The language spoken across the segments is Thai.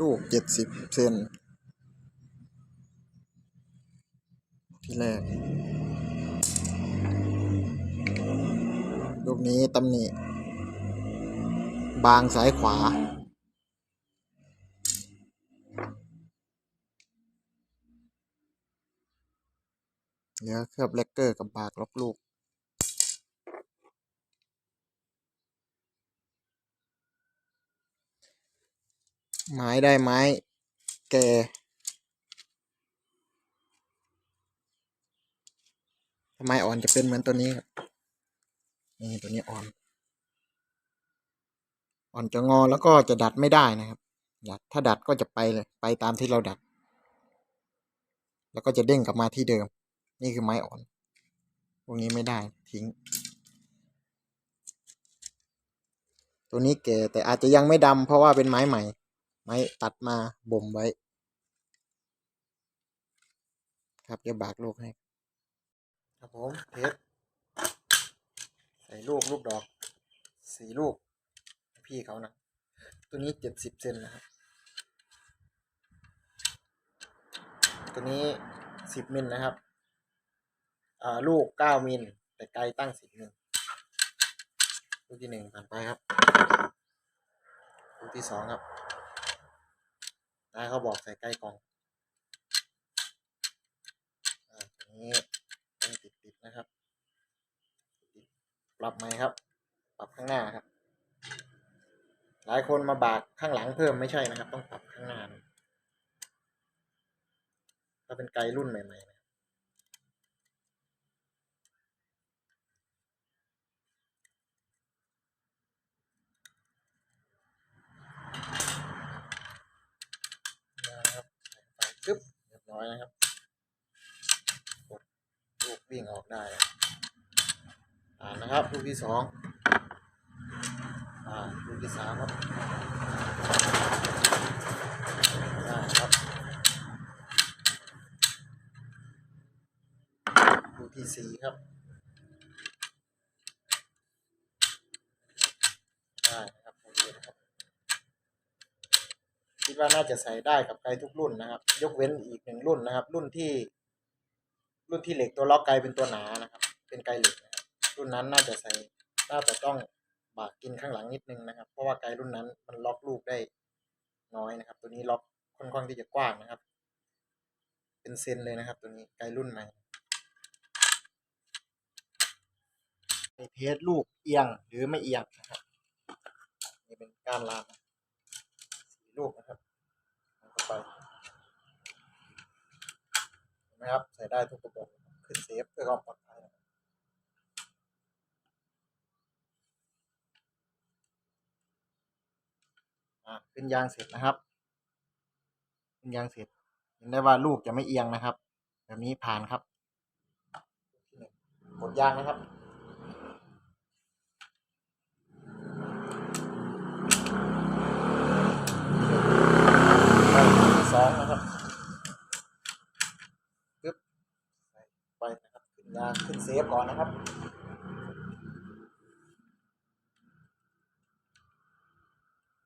ลูกเจ็ดสิบเซนที่แรก ลูกนี้ตำหนิ บางซ้ายขวา เหลือเคลือบแลกเกอร์กับบากล็อกลูก ไม้ได้ไม้ แก่ไม้อ่อนจะเป็นเหมือนตัวนี้ครับนี่ตัวนี้อ่อน อ่อนจะงอแล้วก็จะดัดไม่ได้นะครับ ดัดถ้าดัดก็จะไปเลยไปตามที่เราดัด แล้วก็จะเด้งกลับมาที่เดิม นี่คือไม้อ่อนพวกนี้ไม่ได้ทิ้ง ตัวนี้แก่แต่อาจจะยังไม่ดำเพราะว่าเป็นไม้ใหม่ ไม้ตัดมาบ่มไว้ ครับจะบากลูกให้ ครับผมเทสใส่ลูกลูกดอกสี่ลูก พี่เขานะตัวนี้เจ็ดสิบเซนนะครับตัวนี้สิบมิลนะครับลูกเก้ามิลแต่ไกลตั้งสิบมิลลูกที่หนึ่งผ่านไปครับ ลูกที่สองครับ นายเขาบอกใส่ใกล้กล่องอ่าตัวนี้ต้องติดติดๆนะครับ ปรับไหมครับ ปรับข้างหน้าครับ หลายคนมาบากข้างหลังเพิ่มไม่ใช่นะครับ ต้องปรับข้างหน้าถ้าเป็นไกลรุ่นใหม่ๆนะครับ นะครับใส่ไปปึ๊บ เรียบร้อยนะครับลูกวิ่งออกได้อ่านนะครับลูกที่สองอ่าลูกที่สามครับได้ครับลูกที่สี่ครับได้นะครับโอเคนะครับ คิดว่าน่าจะใส่ได้กับไกลทุกรุ่นนะครับ ยกเว้นอีกหนึ่งรุ่นนะครับ รุ่นที่ รุ่นที่เหล็กตัวล็อกไกลเป็นตัวหนานะครับ เป็นไกลเหล็กนะครับรุ่นนั้นน่าจะใส่น่าจะต้องบากกินข้างหลังนิดนึงนะครับ เพราะว่าไกลรุ่นนั้นมันล็อกลูกได้น้อยนะครับ ตัวนี้ล็อกค่อนข้างที่จะกว้างนะครับ เป็นเซนเลยนะครับ ตัวนี้ไกลรุ่นใหม่เทสลูกเอียงหรือไม่เอียงนะครับนี่เป็นการลาม ลูกนะครับเข้าไปนไหมครับใส่ได้ทุกกระบอกขึ้นเซฟเพื่อความปลอดภัยนอ่าขึ้นยางเสร็จนะครับขึ้นยางเสร็จ เห็นได้ว่าลูกจะไม่เอียงนะครับ แบบนี้ผ่านครับกดยางนะครับ ไปที่สองนะครับปึ๊บใส่ไปนะครับขึ้นยางขึ้นเซฟก่ อนนะครับ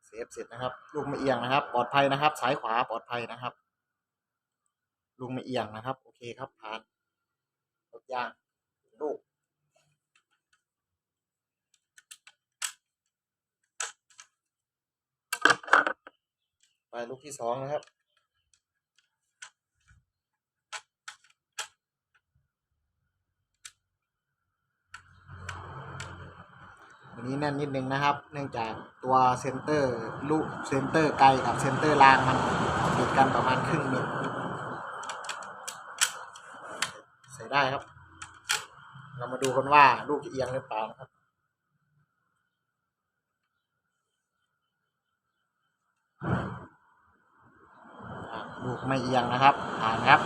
เซฟเสร็จนะครับ ลูกไม่เอียงนะครับ ปลอดภัยนะครับสายขวาปลอดภัยนะครับ ลูกไม่เอียงนะครับ โอเคครับผ่านกดยางลูกไปลูกที่สองนะครับ นี้แน่นนิดนึงนะครับ เนื่องจากตัวเซนเตอร์ลูกเซนเตอร์ไกลกับเซนเตอร์ล่างมันติดกันประมาณครึ่งมิลใส่ได้ครับ เรามาดูกันว่าลูกจะเอียงหรือเปล่านะครับลูกไม่เอียงนะครับผ่านครับ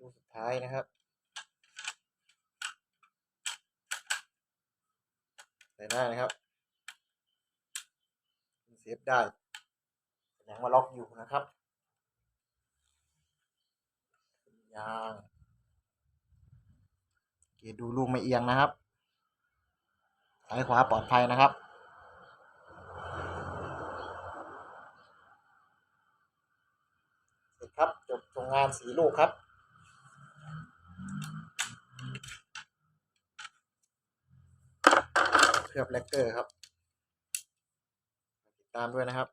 ลูกสุดท้ายนะครับใส่หน้านะครับเซฟได้ยังมาล็อกอยู่นะครับยางเกดูลูกไม่เอียงนะครับซ้ายขวาปลอดภัยนะครับเสร็จครับจบตรงงานสีลูกครับ ลือบแลกเกอร์ครับติดตามด้วยนะครับ